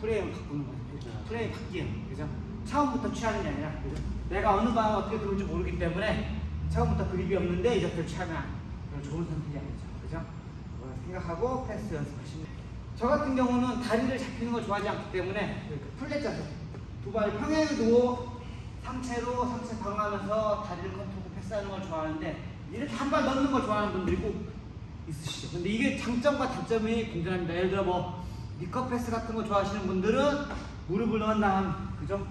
프레임을 바꾸는 거죠. 프레임 바뀌는 그죠? 처음부터 취하는 게 아니라 그죠? 내가 어느 방향 어떻게 들어올지 모르기 때문에 처음부터 그립이 없는데 이제 그걸 취하면 그건 좋은 선택이 아니죠. 그죠? 생각하고 패스 연습하시면. 저 같은 경우는 다리를 잡히는 걸 좋아하지 않기 때문에 풀렛 자세 두 발을 평행에 두고 상체로 상체 방어하면서 다리를 컨트롤 패스하는 걸 좋아하는데 이렇게 한 발 넣는 걸 좋아하는 분들이고 있으시죠. 근데 이게 장점과 단점이 공존합니다. 예를 들어 뭐 니커 패스 같은 거 좋아하시는 분들은 무릎을 넣은 다음 그죠?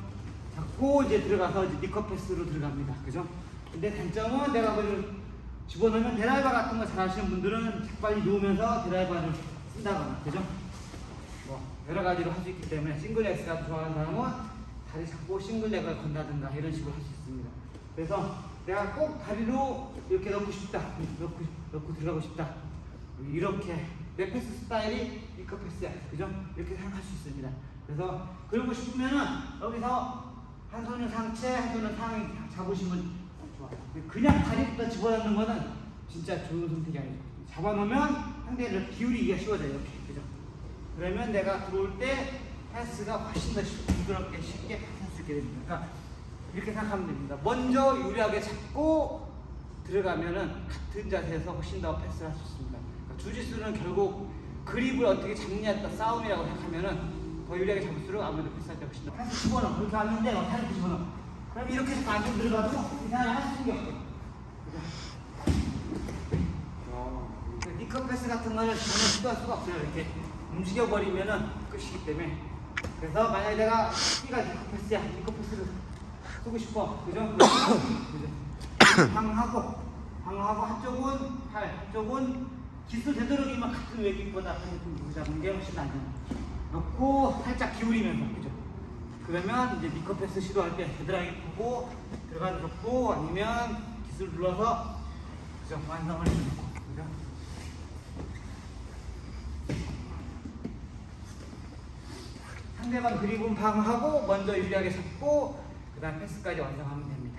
잡고 이제 들어가서 이제 니커 패스로 들어갑니다. 그죠? 근데 단점은 내가 그걸 집어넣으면 드라이버 같은 거 잘하시는 분들은 빨리 누우면서 드라이버를 쓴다거나 그죠? 뭐 여러 가지로 할 수 있기 때문에 싱글렉스가 좋아하는 사람은 다리 잡고 싱글 렉을 건다든가 이런 식으로 할 수 있습니다. 그래서 내가 꼭 다리로 이렇게 넣고 싶다, 넣고, 넣고 들어가고 싶다. 이렇게 내 패스 스타일이 이커 패스야, 그죠? 이렇게 생각할 수 있습니다. 그래서 그러고 싶으면은 여기서 한 손은 상체, 한 손은 상위 잡으시면 좋아요. 그냥 다리부터 집어넣는 거는 진짜 좋은 선택이 아니죠. 잡아놓으면 상대를 기울이기가 쉬워져요, 이렇게, 그죠? 그러면 내가 들어올 때 패스가 훨씬 더 쉽- 부드럽게 쉽게 패스할 수 있게 됩니다. 그러니까 이렇게 생각하면 됩니다. 먼저 유리하게 잡고 들어가면은 같은 자세에서 훨씬 더 패스를 할 수 있습니다. 주짓수는 결국 그립을 어떻게 잡느냐에 따라 싸움이라고 생각하면은 더 유리하게 잡을수록 아무래도 패스할 때 훨씬 더 패스 집어넣어 그렇게 하는데 어, 다리 집어넣어 그럼 이렇게 해서 안쪽 들어가도 이상하게 할수 있는 게 없어? 니커 패스 같은 거는 전혀 시도할 수가 없어요. 이렇게 움직여버리면은 끝이기 때문에. 그래서 만약에 내가 키가 니커 패스야, 니커 패스를 쓰고 싶어. 그죠? 그죠? 방하고, 방하고 한쪽은 팔, 한쪽은 기술 되도록이면 같은 외기보다 한좀 잡는 게 훨씬 낫죠. 넣고 살짝 기울이면서, 그죠? 그러면 이제 니커 패스 시도할 때 헤드라인 보고 들어가도 좋고 아니면 기술 눌러서 그죠? 완성을 해도 좋고, 그죠? 상대방 그립은 방어하고 먼저 유리하게 잡고 그 다음 패스까지 완성하면 됩니다.